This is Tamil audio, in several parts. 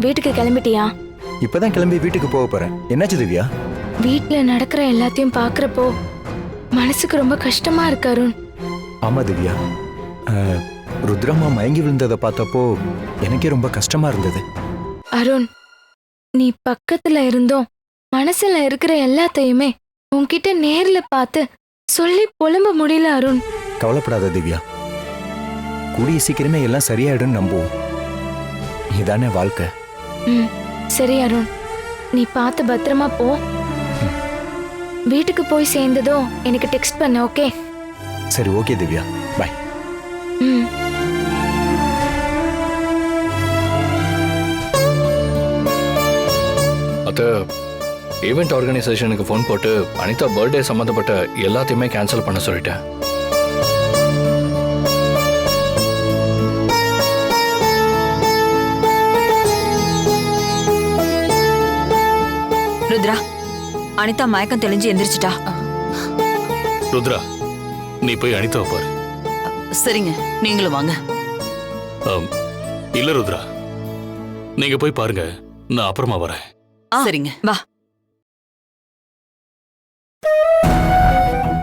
வீட்டுக்கு கிளம்பிட்டியா? இப்பதான் கிளம்பி வீட்டுக்கு போக போறேன். என்னாச்சு திவ்யா? வீட்ல நடக்கிற எல்லாத்தையும் பாக்குறப்போ மனசுக்கு ரொம்ப கஷ்டமா இருக்கு அருண். ஆமா திவ்யா. அஹ், ருத்ரம்மா மயங்கி விழுந்ததை பார்த்தப்போ எனக்கே ரொம்ப கஷ்டமா இருந்தது. அருண் நீ பக்கத்துல இருந்தோம் மனசுல இருக்கிற எல்லாத்தையுமே உன்கிட்ட நேர்ல பார்த்து சொல்லி புலம்ப முடியல அருண். கவலைப்படாத திவ்யா. கூடிய சீக்கிரமே எல்லாம் சரியாயிடும் நம்புவோம். இதானே வாழ்க்கை. சரி அருண். நீ பார்த்து பத்திரமா போ. வீட்டுக்கு போய் சேர்ந்ததும் எனக்கு டெக்ஸ்ட் பண்ண ஓகே? சரி ஓகே திவ்யா. பாய் ம். அத்த ஈவெண்ட் ஆர்கனைசேஷனுக்கு ஃபோன் போட்டு அனிதா பர்த்டே சம்மந்தப்பட்ட எல்லாத்தையுமே கேன்சல் பண்ண சொல்லிட்டேன். அனிதா மயக்கம் தெளிஞ்சு எந்திரிச்சிட்டா. ருத்ரா நீ போய் அனிதாவை பாரு. சரிங்க நீங்களும் வாங்க. ஆம், இல்ல ருத்ரா நீங்க போய் பாருங்க நான் அப்புறமா வரேன். ஆ, சரிங்க. வா.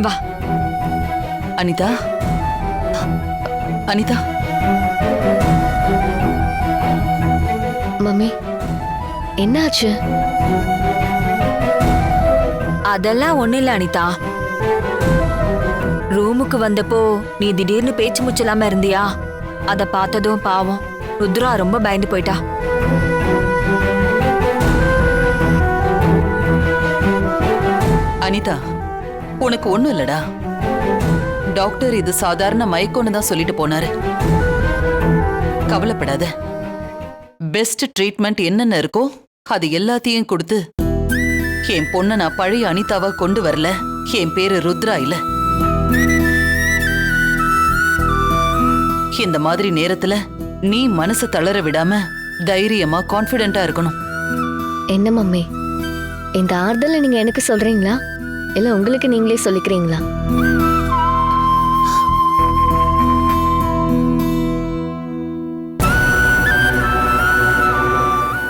வா. அனிதா? அனிதா? மம்மி என்னாச்சு? அதெல்லாம் ஒண்ணு இல்ல அனிதா. ரூமுக்கு வந்தப்போ நீ திடீர்னு பேச்சு முச்சலாம இருந்தியா? அத பார்த்ததும் பாவம். ருத்ரா ரொம்ப பயந்து போயிட்டா. அனிதா உனக்கு ஒண்ணும் இல்லடா. டாக்டர் இது சாதாரண மயக்கம்னு தான் சொல்லிட்டு போனாரு. கவலைப்படாத. பெஸ்ட் ட்ரீட்மெண்ட் என்னென்ன இருக்கோ அது எல்லாத்தையும் கொடுத்து என் பொண்ண நான் பழைய அனிதாவா கொண்டு வரல. என் பேரு ருத்ரா இல்ல. இந்த மாதிரி நேரத்துல நீ மனசை தளர விடாம தைரியமா கான்ஃபிடென்ட்டா இருக்கணும். என்ன மம்மி? இந்த ஆறுதலை நீங்க எனக்கு சொல்றீங்களா? இல்ல உங்களுக்கு நீங்களே சொல்லிக்கிறீங்களா?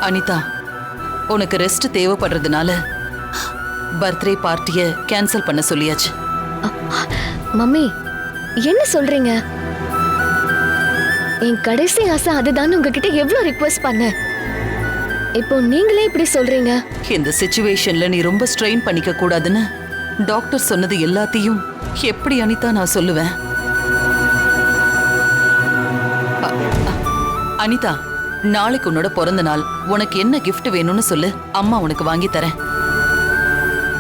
அனிதா உனக்கு ரெஸ்ட் தேவைப்படுறதுனால பர்த்டே பார்ட்டிய கேன்சல் பண்ண சொல்லியாச்சு. மம்மி என்ன சொல்றீங்க? என் கடைசி ஆசை அதுதான் உங்ககிட்ட எவ்வளவு ரிக்வெஸ்ட் பண்ணேன் இப்போ நீங்களே இப்படி சொல்றீங்க? இந்த சுச்சுவேஷன்ல நீ ரொம்ப ஸ்ட்ரெயின் பண்ணிக்க கூடாதுன்னு டாக்டர் சொன்னது எல்லாத்தையும் எப்படி அனிதா நான் சொல்லுவேன்? அனிதா நாளைக்கு உன்னோட பிறந்த நாள். உனக்கு என்ன gift வேணும்னு சொல்லு. அம்மா உனக்கு வாங்கி தரேன்.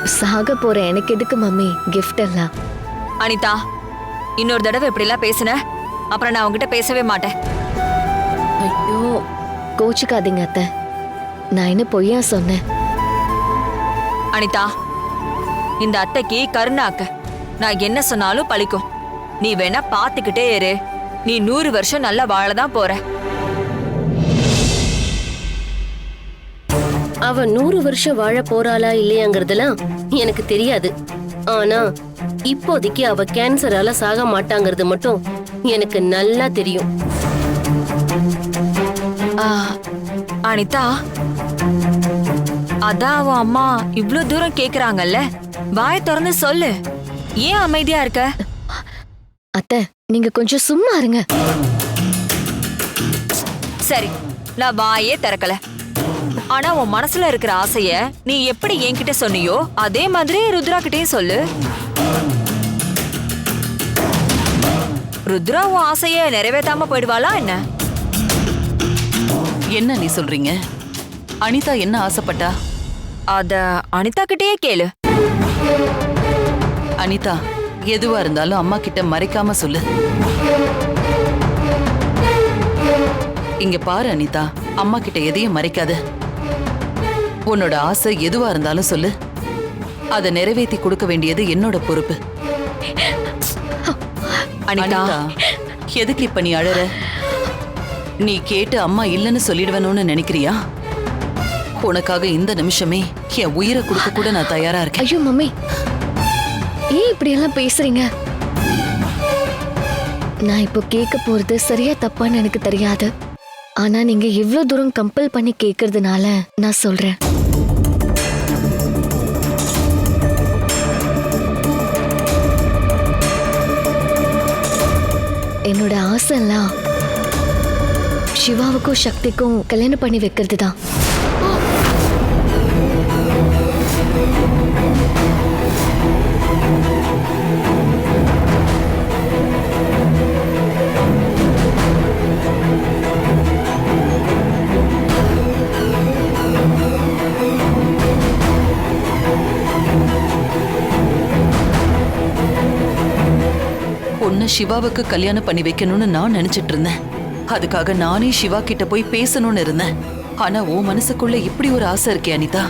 சாக போற எனக்கு எதுக்கு மம்மி? கிஃப்ட் எல்லாம். அனிதா இன்னொரு தடவை இப்படி எல்லாம் பேசுன. அப்புறம் நான் உன்கிட்ட பேசவே மாட்டேன். ஐயோ கோச்சுக்காதீங்க அத்தை. நான் என்ன பொய்யா சொன்னேன்? அனிதா இந்த அத்தைக்கு கருணை அக்க. நான் என்ன சொன்னாலும் பழிக்கும். நீ வேணா பாத்துக்கிட்டே இரு. நீ நூறு வருஷம் நல்லா வாழதான் போற. அவ நூறு வருஷம் வாழ போறாளா இல்லையாங்கிறதெல்லாம் எனக்கு தெரியாது. ஆனா இப்போதைக்கு அவ கேன்சரால சாக மாட்டாங்கிறது மட்டும் எனக்கு நல்லா தெரியும். ஆ, அனிதா? அதான் அவன் அம்மா இவ்ளோ தூரம் கேக்குறாங்கல்ல? வாயை திறந்து சொல்லு. ஏன் அமைதியா இருக்க? அத்தை நீங்க கொஞ்சம் சும்மா இருங்க. சரி நான் வாயே திறக்கல. ஆனா உன் மனசுல இருக்கிற ஆசைய நீ எப்படி என்கிட்ட சொன்னியோ அதே மாதிரி ருத்ரா கிட்டயும் சொல்லு. ருத்ரா உன் ஆசைய நிறைவேத்தாம போயிடுவாளா என்ன? என்ன நீ சொல்றீங்க? அனிதா என்ன ஆசைப்பட்டா? அத அனிதா கிட்டயே கேளு. அனிதா எதுவா இருந்தாலும் அம்மா கிட்ட மறைக்காம சொல்லு. இங்க பாரு அனிதா அம்மா கிட்ட எதையும் மறைக்காத. உன்னோட ஆசை எதுவா இருந்தாலும் சொல்லு. அதை நிறைவேத்தி கொடுக்க வேண்டியது என்னோட பொறுப்பு. அனிதா எதுக்கு இப்ப நீ அழற? நீ கேட்டு அம்மா இல்லைன்னு சொல்லிடுவேணும்னு நினைக்கிறியா? உனக்காக இந்த நிமிஷமே என் உயிரை கொடுக்க கூட நான் தயாரா இருக்கேன். ஐயோ மம்மி. ஏன் இப்படி எல்லாம் பேசுறீங்க? நான் இப்போ கேட்க போறது சரியா தப்பான்னு எனக்கு தெரியாது. ஆனா நீங்க இவ்ளோ தூரம் கம்பல் பண்ணி கேக்குறதுனால நான் சொல்றேன். என்னோட ஆசைலாம் சிவாவுக்கும் சக்திக்கும் கல்யாணம் பண்ணி வைக்கிறது தான் உன்னை சிவாவுக்கு கல்யாணம் பண்ணி வைக்கணும்னு நான் நினைச்சிட்டு இருந்தேன். அதுக்காக நானே சிவா கிட்ட போய் பேசணும்னு இருந்தேன். ஆனா உன் மனசுக்குள்ள இப்படி ஒரு ஆசை இருக்கே அனிதா.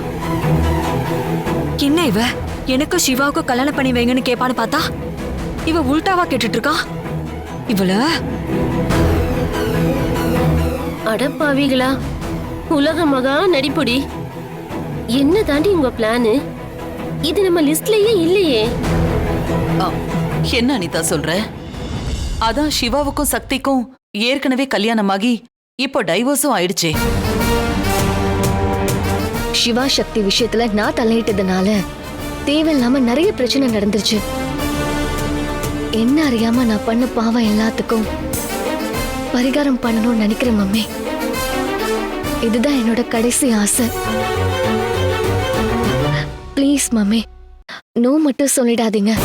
என்ன இவ? எனக்கும் சிவாவுக்கும் கல்யாணம் பண்ணி வைங்கன்னு கேட்பான்னு பார்த்தா? இவ உல்டாவா கேட்டுட்டு இருக்கா இவள அடப்பாவிகளா உலக மகா நடிப்புடி. என்ன தாண்டி உங்க பிளானு இது நம்ம லிஸ்ட்லயே இல்லையே. ஆ, என்ன அனிதா சொல்ற? அதான் சிவாவுக்கும் சக்திக்கும் ஏற்கனவே கல்யாணமாகி இப்போ டைவோர்ஸும் ஆயிடுச்சே. சிவா சக்தி விஷயத்துல நான் தலையிட்டதுனால தேவையில்லாம நிறைய பிரச்சனை நடந்துருச்சு. என்ன அறியாம நான் பண்ண பாவம் எல்லாத்துக்கும் பரிகாரம் பண்ணணும்னு நினைக்கிறேன் மம்மி. இதுதான் என்னோட கடைசி ஆசை. ப்ளீஸ் மம்மி நோ மட்டும் சொல்லிடாதீங்க.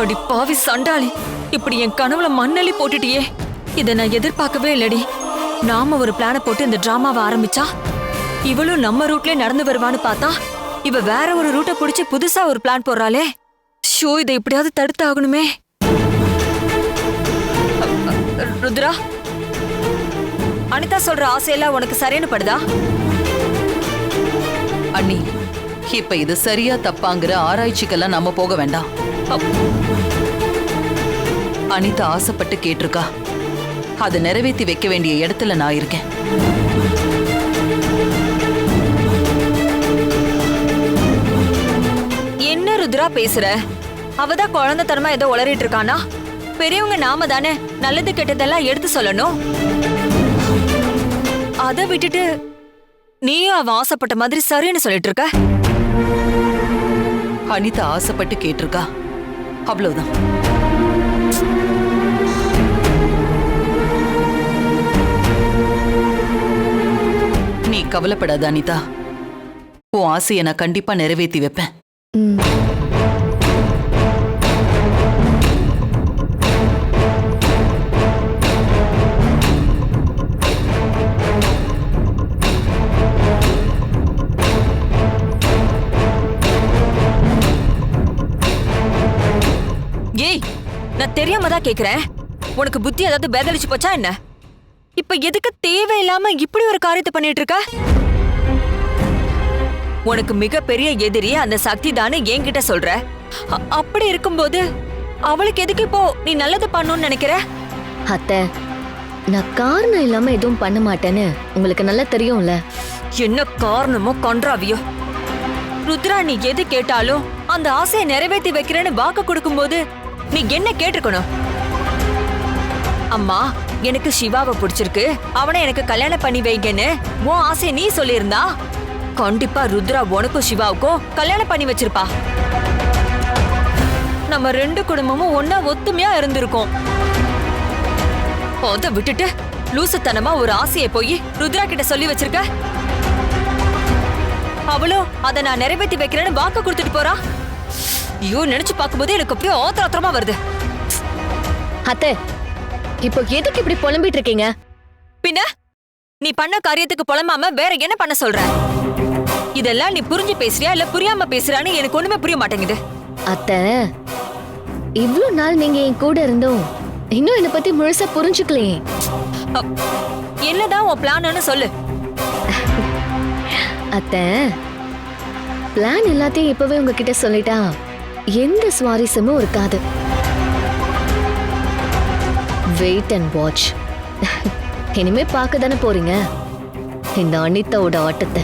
அடி பாவி சண்டாளி. இப்படி என் கனவுல மண்ணள்ளி போட்டுட்டியே. இதை நான் எதிர்பார்க்கவே இல்லடி. நாம ஒரு பிளான போட்டு இந்த டிராமாவை ஆரம்பிச்சா இவளும் நம்ம ரூட்ல நடந்து வருவான்னு பார்த்தா இவ வேற ஒரு ரூட்டை பிடிச்சி புதுசா ஒரு பிளான் போடுறாளே. ஷோ இதை எப்படியாவது தடுத்து ஆகணுமே ருத்ரா அனிதா சொல்ற ஆசையெல்லாம் உனக்கு சரியான படுதா? அண்ணி இப்ப இது சரியா தப்பாங்கிற ஆராய்ச்சிக்கெல்லாம் நம்ம போக வேண்டாம். அனிதா ஆசைப்பட்டு கேட்டிருக்கா. அதை நிறைவேற்றி வைக்க வேண்டிய இடத்துல நான் இருக்கேன். என்ன ருத்ரா பேசுற? அவதான் குழந்தைத்தனமா ஏதோ உளறிட்டு இருக்கானா? பெரியவங்க நாம தானே நல்லது கெட்டதெல்லாம் எடுத்து சொல்லணும். அதை விட்டுட்டு நீயும் அவன் ஆசைப்பட்ட மாதிரி சரின்னு சொல்லிட்டு இருக்க? அனிதா ஆசைப்பட்டு கேட்டிருக்கா. அவ்வளவுதான். நீ கவலைப்படாத அனிதா. உன் ஆசையை நான் கண்டிப்பா நிறைவேத்தி வைப்பேன். தெரியாம தான் கேக்குறேன். உனக்கு புத்தி ஏதாவது பேதலிச்சு போச்சா என்ன? இப்ப எதுக்கு தேவையில்லாம இப்படி ஒரு காரியத்தை பண்ணிட்டு இருக்க? உனக்கு மிகப்பெரிய எதிரி அந்த சக்தி தானே என்கிட்ட சொல்ற. அப்படி இருக்கும்போது அவளுக்கு எதுக்கு இப்போ நீ நல்லது பண்ணணும்னு நினைக்கிற? அத்தை நான் காரணம் இல்லாம எதுவும் பண்ண மாட்டேன்னு உங்களுக்கு நல்லா தெரியும்ல. என்ன காரணமோ கன்றாவியோ. ருத்ரா நீ எது கேட்டாலும் அந்த ஆசையை நிறைவேத்தி வைக்கிறேன்னு வாக்கு கொடுக்கும்போது நீ என்ன கேட்டிருக்கணும்? அம்மா எனக்கு சிவாவை பிடிச்சிருக்கு. அவனை எனக்கு கல்யாணம் பண்ணி வைங்கன்னு உன் ஆசை நீ சொல்லியிருந்தா? கண்டிப்பா ருத்ரா உனக்கும் சிவாவுக்கும் கல்யாணம் பண்ணி வச்சிருப்பா. நம்ம ரெண்டு குடும்பமும் ஒன்னா ஒத்துமையா இருந்திருக்கோம். அத விட்டுட்டு லூசுத்தனமா ஒரு ஆசையை போய் ருத்ரா கிட்ட சொல்லி வச்சிருக்க? அவளும் அதை நான் நிறைவேத்தி வைக்கிறேன்னு வாக்கு கொடுத்துட்டு போறா? ஐயோ நினைச்சு பார்க்கும்போது எனக்கு அப்படியே ஆத்திர ஆத்திரமா வருது. அத்தை இப்போ எதுக்கு இப்படி புலம்பிட்டு இருக்கீங்க? பின்ன நீ பண்ண காரியத்துக்கு புலம்பாம வேற என்ன பண்ண சொல்ற? இதெல்லாம் நீ புரிஞ்சு பேசுறியா இல்ல புரியாம பேசுறான்னு எனக்கு ஒண்ணுமே புரிய மாட்டேங்குது. அத்தை இவ்ளோ நாள் நீங்க என் கூட இருந்தோம் இன்னும் என்னை பத்தி முழுசா புரிஞ்சுக்கலையே. என்னதான் உன் பிளான்னு சொல்லு. அத்தை பிளான் எல்லாத்தையும் இப்பவே உங்ககிட்ட சொல்லிட்டா எந்த சுவாரஸ்யமும் இருக்காது. வெயிட் அண்ட் வாட்ச் இனிமே பார்க்க தானே போறீங்க? இந்த அனிதாவோட ஆட்டத்தை.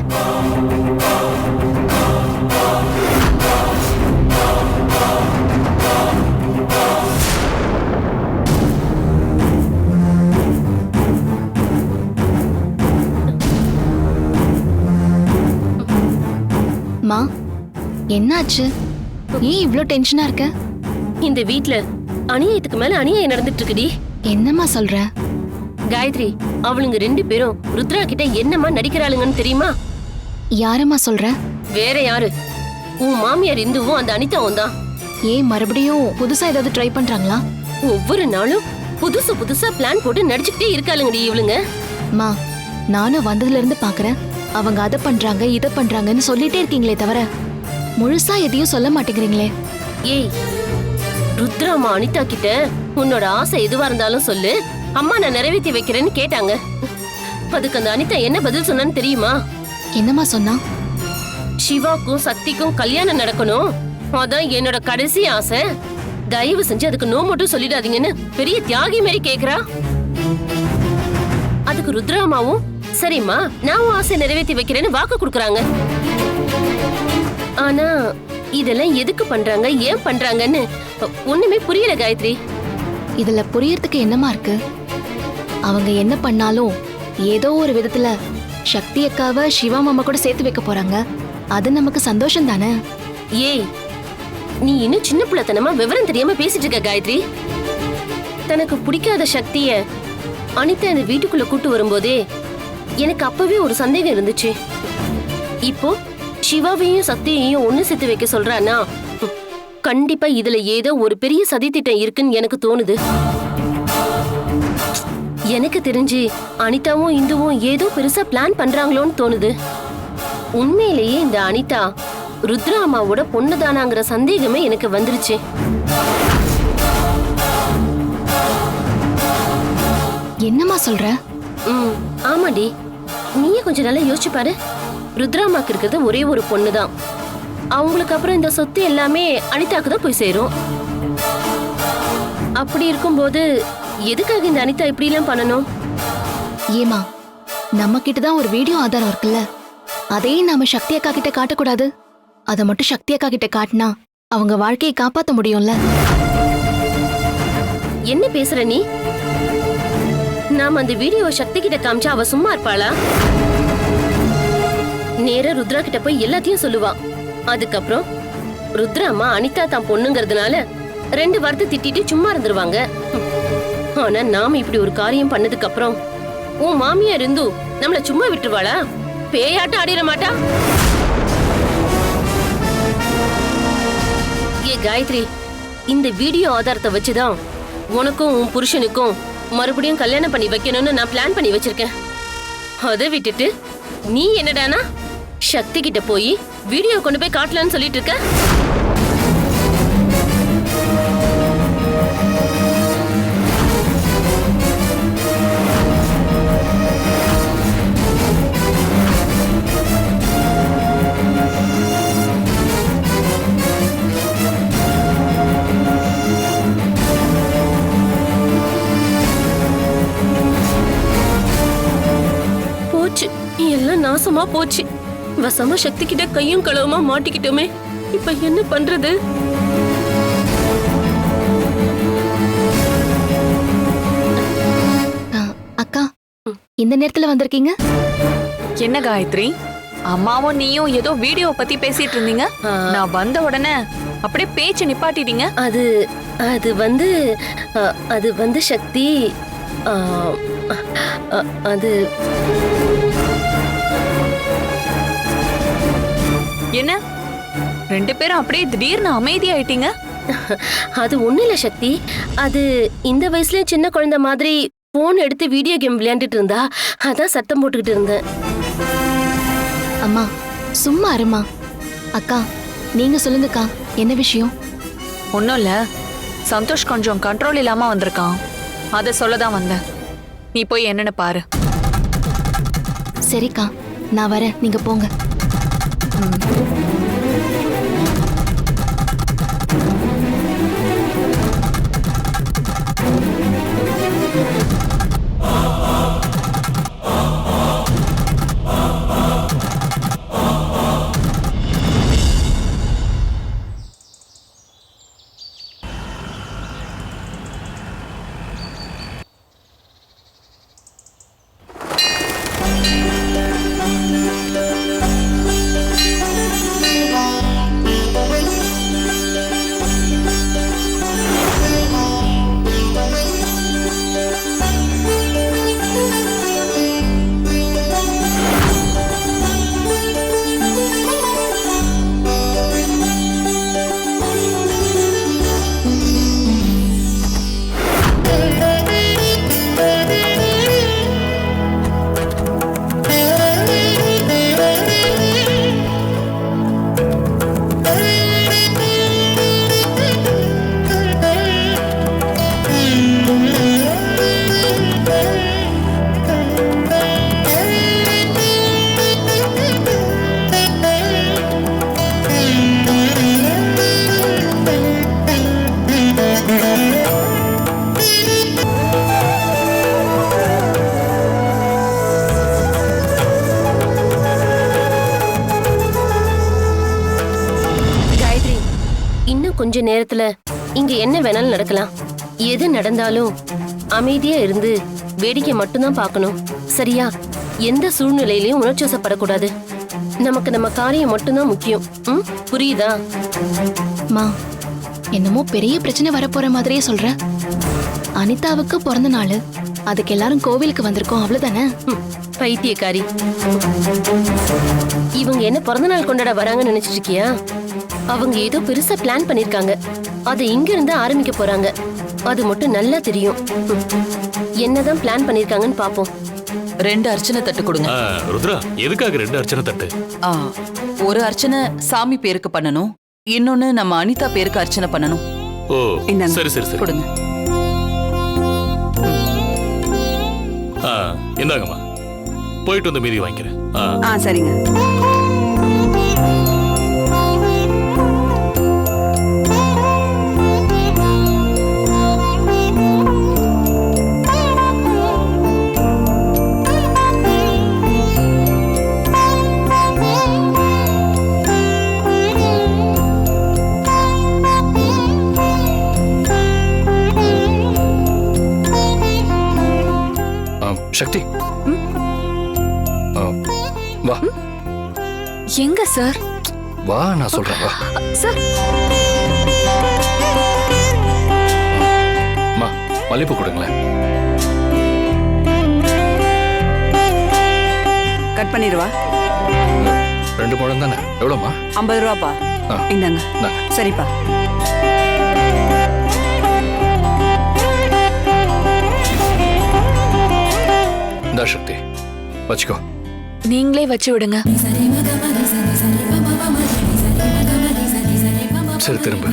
என்னாச்சு? ஏன் இவ்ளோ டென்ஷனா இருக்க? இந்த வீட்ல அநியாயத்துக்கு மேல அநியாயம் நடந்துட்டு இருக்குடி என்னம்மா சொல்ற? காயத்ரி அவளுங்க ரெண்டு பேரும் ருத்ரா கிட்ட என்னமா நடிக்கிறாளுங்கன்னு தெரியுமா? யாரம்மா சொல்ற? வேற யாரு? உன் மாமியார் இந்துவும் அந்த அனிதாவும் தான். ஏன் மறுபடியும் புதுசா ஏதாவது ட்ரை பண்றாங்களா? ஒவ்வொரு நாளும் புதுசு புதுசா பிளான் போட்டு நடிச்சுக்கிட்டே இருக்காளுங்கடி இவளுங்க. மா நானும் வந்ததுல இருந்து பாக்குறேன். அவங்க அதை பண்றாங்க இதை பண்றாங்கன்னு சொல்லிட்டே இருக்கீங்களே தவிர முழுசா எதையும் சொல்ல மாட்டேங்கிறீங்களே. ஏய் ருத்ராமா அனிதா கிட்ட உன்னோட ஆசை எதுவா இருந்தாலும் சொல்லு. அம்மா நான் நிறைவேற்றி வைக்கிறேன்னு கேட்டாங்க. அதுக்கு அந்த அனிதா என்ன பதில் சொன்னான்னு தெரியுமா? என்னம்மா சொன்னா? சிவாக்கும் சக்திக்கும் கல்யாணம் நடக்கணும். அதான் என்னோட கடைசி ஆசை. தயவு செஞ்சு அதுக்கு நோ மட்டும் சொல்லிடாதீங்கன்னு பெரிய தியாகி மாதிரி கேக்குறா. அதுக்கு ருத்ராமாவும் சரிம்மா நான் ஆசை நிறைவேற்றி வைக்கிறேன்னு வாக்கு கொடுக்குறாங்க. ஆனா இதெல்லாம் எதுக்கு பண்றாங்க? ஏன் பண்றாங்கன்னு ஒண்ணுமே புரியல காயத்ரி. இதுல புரியறதுக்கு என்னமா இருக்கு அவங்க என்ன பண்ணாலும் ஏதோ ஒரு விதத்துல சக்தி அக்காவை சிவா மாமா கூட சேர்த்து வைக்க போறாங்க. அது நமக்கு சந்தோஷம் தானே? ஏய் நீ இன்னும் சின்ன பிள்ளைத்தனமா விவரம் தெரியாம பேசிட்டு இருக்க காயத்ரி. தனக்கு பிடிக்காத சக்திய அனிதா இந்த வீட்டுக்குள்ள கூட்டு வரும்போதே எனக்கு அப்பவே ஒரு சந்தேகம் இருந்துச்சு. இப்போ சிவாவையும் சக்தியையும் ஒண்ணு சேர்த்து வைக்க சொல்றானா கண்டிப்பா இதுல ஏதோ ஒரு பெரிய சதித்திட்டம் இருக்குன்னு எனக்கு தோணுது. எனக்கு தெரிஞ்சு அனிதாவும் இந்துவும் ஏதோ பெருசா பிளான் பண்றாங்களோன்னு தோணுது. உண்மையிலேயே இந்த அனிதா ருத்ரா அம்மாவோட பொண்ணுதானாங்கிற சந்தேகமே எனக்கு வந்துருச்சு. என்னம்மா சொல்ற? ம் ஆமாடி. நீயே கொஞ்சம் நல்லா யோசிச்சு பாரு. ருத்ராமாக்கு இருக்கிறது ஒரே ஒரு பொண்ணு தான் அவங்களுக்கு அப்புறம் இந்த சொத்து எல்லாமே அனிதாக்கு தான் போய் சேரும். அப்படி இருக்கும்போது எதுக்காக இந்த அனிதா இப்படிலாம் பண்ணணும்? ஏமா நம்ம கிட்ட தான் ஒரு வீடியோ ஆதாரம் இருக்குல்ல? அதையும் நாம சக்தி அக்கா கிட்ட காட்டக்கூடாது. அதை மட்டும் சக்தி அக்கா கிட்ட காட்டினா அவங்க வாழ்க்கையை காப்பாத்த முடியும்ல? என்ன பேசுற நீ? நாம அந்த வீடியோ சக்தி கிட்ட காமிச்சா அவ சும்மா இருப்பாளா? நேர ருத்ரா கிட்ட போய் எல்லாத்தையும் சொல்லுவான் அதுக்கப்புறம் ருத்ரா அம்மா அனிதா தான் பொண்ணுங்கிறதுனால ரெண்டு வார்த்தை திட்டிட்டு சும்மா இருந்துருவாங்க. ஆனா நாம இப்படி ஒரு காரியம் பண்ணதுக்கு அப்புறம் உன் மாமியார் இருந்து நம்மள சும்மா விட்டுருவாளா? பேயாட்டம் ஆடிட மாட்டா? ஏ காயத்ரி இந்த வீடியோ ஆதாரத்தை வச்சுதான் உனக்கும் உன் புருஷனுக்கும் மறுபடியும் கல்யாணம் பண்ணி வைக்கணும்னு நான் பிளான் பண்ணி வச்சிருக்கேன். அதை விட்டுட்டு நீ என்னடானா சக்தி கிட்ட போய் வீடியோ கொண்டு போய் காட்டலான்னு சொல்லிட்டு இருக்க போச்சு. எல்லாம் நாசமா போச்சு. வசமா சக்தி கிட்ட கையும் களவுமா மாட்டிக்கிட்டோமே? இப்ப என்ன பண்றது? அக்கா இந்த நேரத்துல வந்திருக்கீங்க? என்ன காயத்ரி? அம்மாவும் நீயும் ஏதோ வீடியோ பத்தி பேசிட்டு இருந்தீங்க. நான் வந்த உடனே அப்படியே பேச்சு நிப்பாட்டிட்டீங்க. அது அது வந்து அது வந்து சக்தி அது என்ன? ரெண்டு பேரும் அப்படியே திடீர்னு அமைதியாயிட்டீங்க? அது ஒண்ணு இல்ல சக்தி. அது இந்த வயசுல சின்ன குழந்தை மாதிரி போன் எடுத்து வீடியோ கேம் விளையாண்டுட்டு இருந்தா அதான் சத்தம் போட்டுக்கிட்டு இருந்தேன். அம்மா சும்மா இருமா. அக்கா நீங்க சொல்லுங்கக்கா என்ன விஷயம்? ஒன்றும் இல்ல. சந்தோஷ் கொஞ்சம் கண்ட்ரோல் இல்லாம வந்திருக்கான். அதை சொல்ல தான் வந்தேன். நீ போய் என்னன்னு பாரு. சரிக்கா நான் வரேன். நீங்க போங்க. கொஞ்ச நடந்தாலும் அமைதியா இருந்து வேடிக்கை மட்டும்தான் பார்க்கணும். சரியா? எந்த சூழ்நிலையிலயும் உணர்ச்சிவசப்படக்கூடாது நமக்கு நம்ம காரியம் மட்டும்தான் முக்கியம். ம்? புரியுதா? மா என்னமோ பெரிய பிரச்சனை வரப்போற மாதிரியே சொல்ற. அனிதாவுக்கு பிறந்த நாள். அதுக்கு எல்லாரும் கோவிலுக்கு வந்திருக்கோம் அவ்வளவுதானே? ம், பைத்தியக்காரி. இவங்க என்ன பிறந்த நாள் கொண்டாட வராங்கன்னு நினைச்சிட்டு இருக்கியா? அவங்க ஏதோ பெருசா பிளான் பண்ணிருக்காங்க. அதை இங்க இருந்து ஆரம்பிக்க போறாங்க. அது மட்டும் நல்லா தெரியும். என்னதான் பிளான் பண்ணிருக்காங்கன்னு பாப்போம். ரெண்டு அர்ச்சனை தட்டு கொடுங்க. ருத்ரா எதுக்காக ரெண்டு அர்ச்சனை தட்டு? ஆ, ஒரு அர்ச்சனை சாமி பேருக்கு பண்ணணும். இன்னொன்னு நம்ம அனிதா பேருக்கு அர்ச்சனை பண்ணணும். ஓ சரி சரி சரி. கொடுங்க. ஆ இந்தாங்கம்மா. போயிட்டு வந்து மீதி வாங்கிக்கிறேன். ஆ சரிங்க. சக்தி. வா. எங்க சார்? வா நான் சொல்றேன் வா. சார். அம்மா மல்லிப்பூ கொடுங்களேன். கட் பண்ணிடுவா ரெண்டு முழம் தானே? எவ்வளோம்மா? ஐம்பது ரூபாப்பா. இந்தாங்க. சரிப்பா. இந்தா சக்தி வச்சுக்கோ. நீங்களே வச்சு விடுங்க. சரி திரும்ப.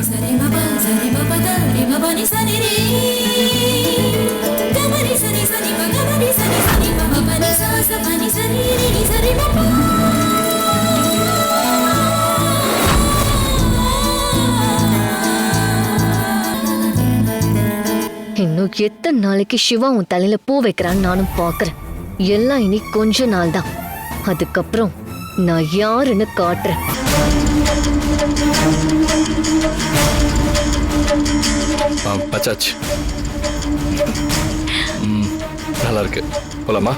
இன்னும் எத்தனை நாளைக்கு சிவா உன் தலையில பூ வைக்கிறான்னு நானும் பாக்குறேன் எல்லாம் இனி கொஞ்ச நாள் தான் அதுக்கப்புறம் நான் யாருன்னு காட்டுறேன். பச்சாச்சு. நல்லா இருக்கு போலாமா?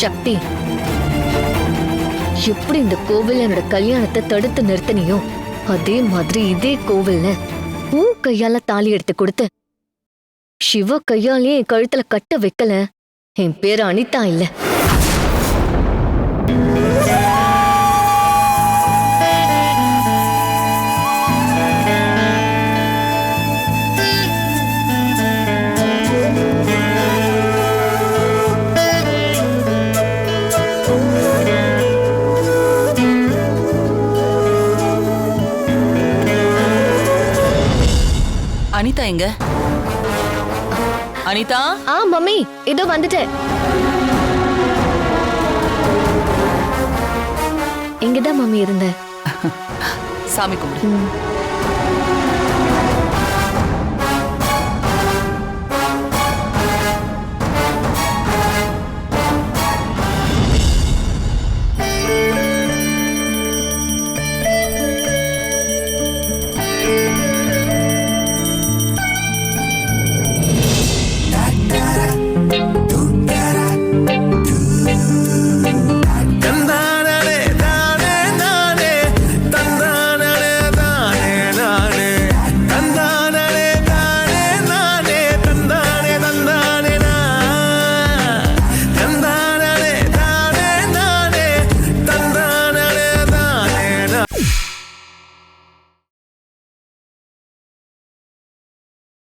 சக்தி. எப்படி இந்த கோவில் என்னோட கல்யாணத்தை தடுத்து நிறுத்தினியோ அதே மாதிரி இதே கோவில்ல பூ கையால தாலி எடுத்து கொடுத்து சிவ கையாலேயே என் கழுத்துல கட்ட வைக்கல. என் பேர் அனிதா இல்லை. அனிதா? ஆ மம்மி இதோ வந்துட்டேன் இங்கதான் மம்மி இருந்தேன் சாமி கும்பிடு.